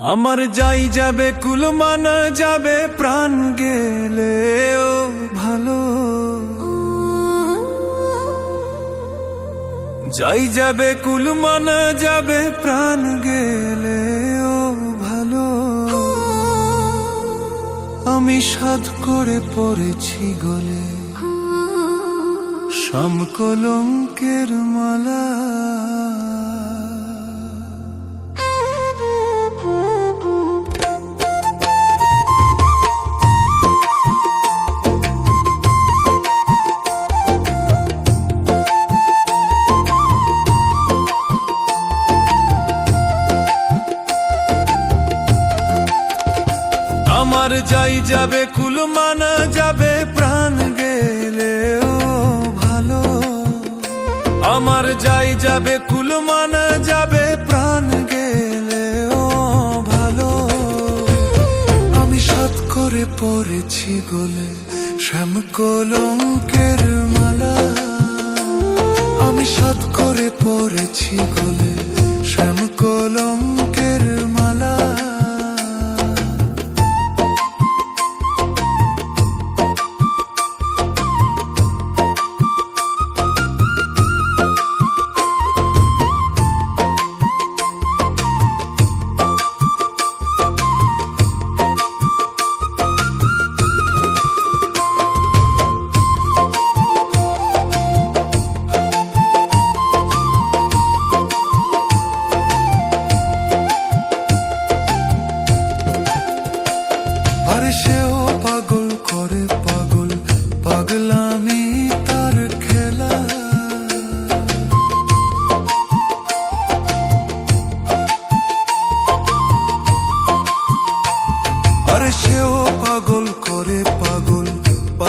আমার যাই যাবে কুলমান যাবে, প্রাণ গেলে ও ভালো। যাই যাবে কুলমান যাবে, প্রাণ গেলে ও ভালো। আমি সাধ করে পড়েছি গলে সমকলঙ্কের মালা। আমার যাই যাবে, কুল মানা যাবে, প্রাণ গেলে ও ভালো। আমার যাই যাবে, কুল মানা যাবে, প্রাণ গেলে ও ভালো। আমি সাত করে পড়েছি গোলে, শ্যাম কলঙ্কের মালা। আমি সাত করে পড়েছি গোলে, শ্যাম কলঙ্কের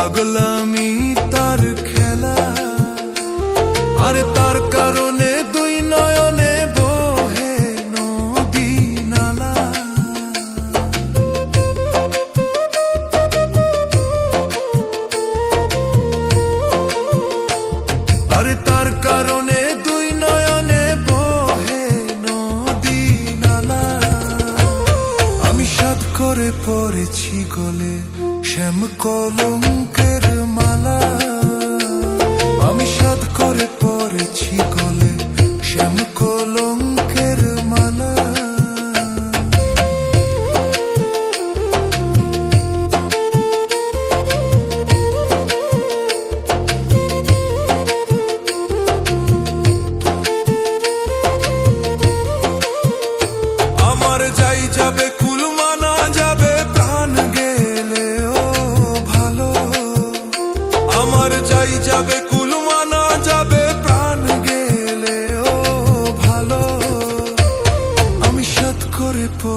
পাগলামি তার খেলা। আরে তার কারণে দুই নয়নে বহে নদী নালা। আরে তার কারণে দুই নয়নে বহে নদী আমি সাত করে পড়েছি গলে, শ্যাম কলঙ্কের পড়েছি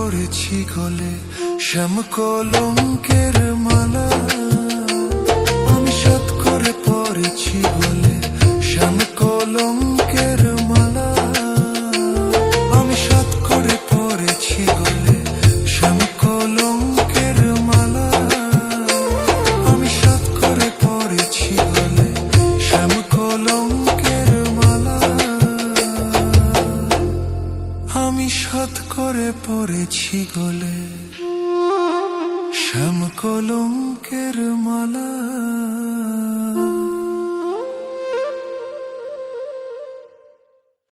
পড়েছি গলে শ্যাম কলঙ্কের মালা। সাত করে পড়েছি গলে শ্যাম কলঙ্কের মালা।